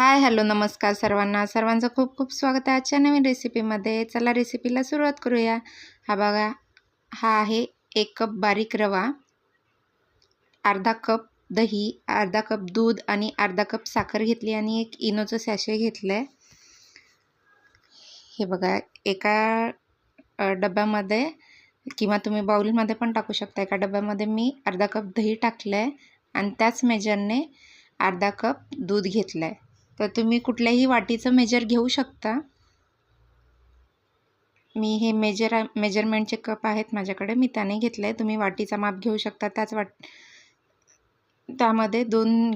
Hi hello नमस्कार सर्वांना. सर्वांचं खूप खूप स्वागत आहे आजच्या नवीन रेसिपीमध्ये. चला रेसिपीला सुरुवात करूया. हा बघा हा आहे एक कप बारीक रवा अर्धा कप दही अर्धा कप दूध आणि अर्धा कप साखर घेतली आणि एक इनोचं सॅशे घेतलं आहे हे बघा एका डब्यामध्ये किंवा तुम्ही बाउलमध्ये पण टाकू शकता. एका डब्यामध्ये मी अर्धा कप दही टाकलं आहे आणि त्याच मेजरने अर्धा कप दूध घेतलं आहे तर तुम्ही कुठल्याही वाटीचं मेजर घेऊ शकता. मी हे मेजर मेजरमेंटचे कप आहेत माझ्याकडे. मी त्याने घेतलं आहे तुम्ही वाटीचा माप घेऊ शकता. त्याच वाट त्यामध्ये दोन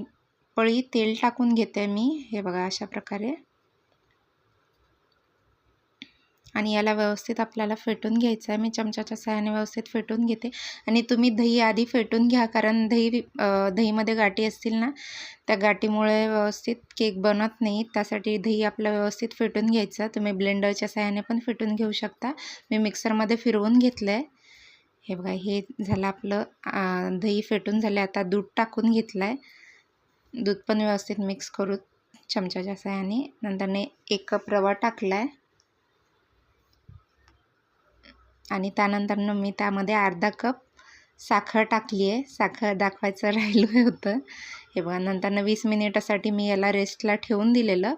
पळी तेल टाकून घेते मी. हे बघा अशा प्रकारे. आणि याला व्यवस्थित आपल्याला फेटून घ्यायचं आहे. मी चमच्याच्या सहाय्याने व्यवस्थित फेटून घेते. आणि तुम्ही दही आधी फेटून घ्या कारण दही दहीमध्ये गाठी असतील ना त्या गाठीमुळे व्यवस्थित केक बनत नाही. त्यासाठी दही आपलं व्यवस्थित फेटून घ्यायचं. तुम्ही ब्लेंडरच्या सहाय्याने पण फेटून घेऊ शकता. मी मिक्सरमध्ये फिरवून घेतलं आहे हे बघा हे झालं आपलं दही फेटून झाले आता दूध टाकून घेतलं आहे दूध पण व्यवस्थित मिक्स करू चमच्याच्या सहाय्याने. नंतरने एक कप रवा टाकला आहे आणि त्यानंतरनं मी त्यामध्ये अर्धा कप साखर टाकली आहे साखर दाखवायचं राहिलं होतं. हे बघा नंतरनं वीस मिनिटासाठी मी याला रेस्टला ठेवून दिलेलं.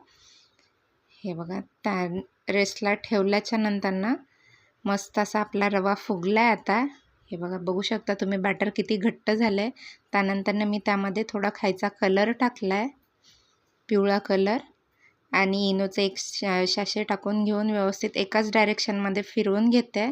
हे बघा त्या रेस्टला ठेवल्याच्या नंतरनं मस्त असा आपला रवा फुगला आहे आता. हे बघा बघू शकता तुम्ही बॅटर किती घट्ट झालं आहे त्यानंतरनं मी त्यामध्ये थोडा खायचा कलर टाकला आहे पिवळा कलर आणि इनोचं एक शा शाशे टाकून घेऊन व्यवस्थित एकाच डायरेक्शनमध्ये फिरवून घेते.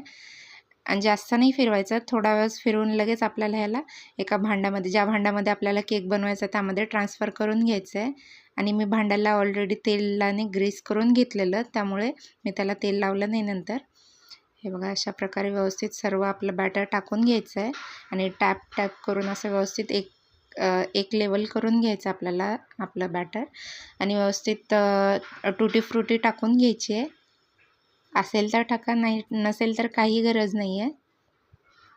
आणि जास्त नाही फिरवायचं थोडा वेळ फिरवून लगेच आपल्याला ह्याला एका भांड्यामध्ये ज्या भांड्यामध्ये आपल्याला केक बनवायचा त्यामध्ये ट्रान्सफर करून घ्यायचं. आहे आणि मी भांड्याला ऑलरेडी तेलाने ग्रीस करून घेतलेलं त्यामुळे मी त्याला तेल लावलं नाही नंतर. हे बघा अशा प्रकारे व्यवस्थित सर्व आपलं बॅटर टाकून घ्यायचं आहे आणि टॅप टॅप करून असं व्यवस्थित एक एक लेवल करून घ्यायचं आपल्याला आपलं बॅटर. आणि व्यवस्थित टुटी फ्रुटी टाकून घ्यायची आहे. असेल तर टाका नाही नसेल तर काही गरज नाही आहे.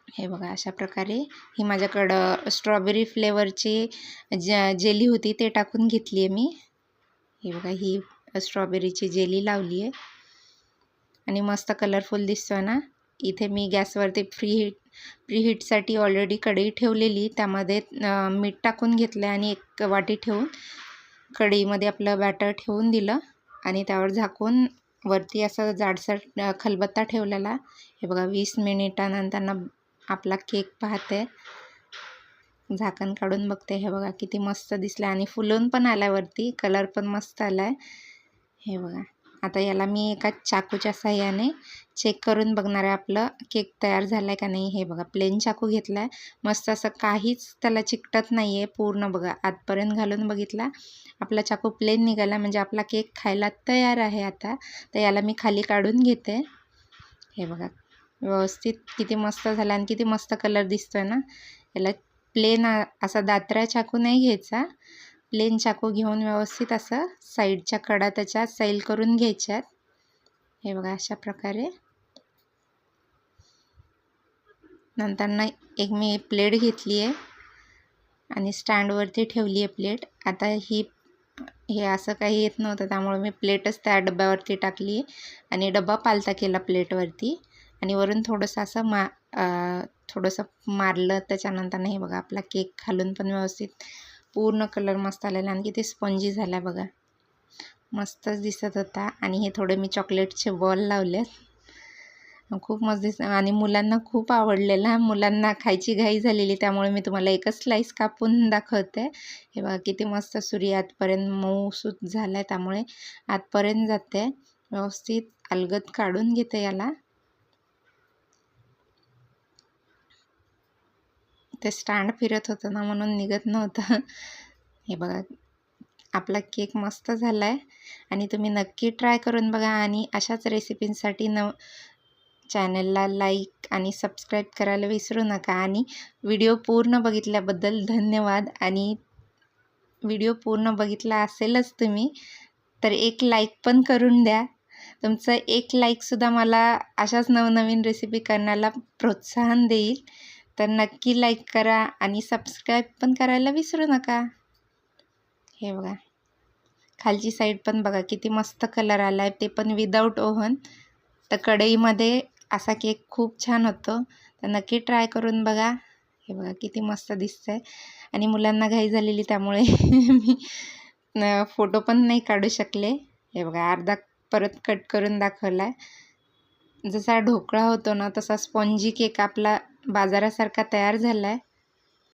हे बघा अशा प्रकारे ही माझ्याकडं स्ट्रॉबेरी फ्लेवरची ज जेली होती ते टाकून घेतली आहे मी. हे बघा ही स्ट्रॉबेरीची जेली लावली आहे. आणि मस्त कलरफुल दिसतो ना? इथे मी गॅसवरती फ्री हीट प्री हीटसाठी ऑलरेडी कढई ठेवलेली. त्यामध्ये मीठ टाकून घेतलं आणि एक वाटी ठेवून कढईमध्ये आपलं बॅटर ठेवून दिलं आणि त्यावर झाकून वरती असं जाडसर खलबत्ता ठेवलेला. हे बघा वीस मिनिटानंतरनं आपला केक पाहते. झाकण काढून बघते. हे बघा किती मस्त दिसलं आणि फुलून पण आला वरती. कलर पण मस्त आला आहे हे बघा. आता याला मी एका चाकूच्या साह्याने चेक करून बघणार आहे आपलं केक तयार झाला आहे का नाही. हे बघा प्लेन चाकू घेतला आहे मस्त असं काहीच त्याला चिकटत नाही आहे पूर्ण बघा. आतपर्यंत घालून बघितला. आपला चाकू प्लेन निघाला म्हणजे आपला केक खायला तयार आहे आता. तर याला मी खाली काढून घेते. हे बघा व्यवस्थित किती मस्त झाला आणि किती मस्त कलर दिसतो आहे ना. याला प्लेन असा दात्रा चाकू नाही घ्यायचा. प्लेन चाकू घेऊन व्यवस्थित असं साईडच्या कडा त्याच्या सैल करून घ्यायच्यात. हे बघा अशा प्रकारे. नंतर ना एक मी प्लेट घेतली आहे आणि स्टँडवरती ठेवली आहे प्लेट. आता ही हे असं काही येत नव्हतं त्यामुळे मी प्लेटच त्या डब्यावरती टाकली आणि डबा पालता केला प्लेटवरती. आणि वरून थोडंसं असं मा थोडंसं मारलं. त्याच्यानंतर हे बघा आपला केक खालून पण व्यवस्थित पूर्ण कलर मस्त आलेला आणि किती स्पंजी झाला बघा. मस्तच दिसत होता. आणि हे थोडे मी चॉकलेटचे बॉल लावले खूप मस्त दिस आणि मुलांना खूप आवडलेला. मुलांना खायची घाई झालेली त्यामुळे मी तुम्हाला एकच स्लाईस कापून दाखवते. हे बघा किती मस्त सुरी आतपर्यंत मऊसूत झाला आहे त्यामुळे आतपर्यंत जाते. व्यवस्थित अलगद काढून घेते याला. ते स्टँड फिरत होतं ना म्हणून निघत नव्हतं. हे बघा आपला केक मस्त झाला आहे आणि तुम्ही नक्की ट्राय करून बघा आणि अशाच रेसिपींसाठी न चॅनलला लाईक आणि सबस्क्राईब करायला विसरू नका आणि व्हिडिओ पूर्ण बघितल्याबद्दल धन्यवाद आणि व्हिडिओ पूर्ण बघितला असेलच तुम्ही तर एक लाईक पण करून द्या. तुमचं एक लाईकसुद्धा मला अशाच नवनवीन रेसिपी करण्याला प्रोत्साहन देईल. तर नक्की लाईक करा आणि सबस्क्राईब पण करायला विसरू नका. हे बघा. खालची साईड पण बघा किती मस्त कलर आला आहे ते पण विदाऊट ओव्हन तर कढईमध्ये असा केक खूप छान होतो. तर नक्की ट्राय करून बघा. हे बघा किती मस्त दिसतं आहे आणि मुलांना घाई झालेली त्यामुळे मी न- फोटो पण नाही काढू शकले. हे बघा अर्धा परत कट करून दाखवला आहे जसा ढोकळा होतो ना तसा स्पॉन्जी केक आपला बाजारासारखा तयार झाला आहे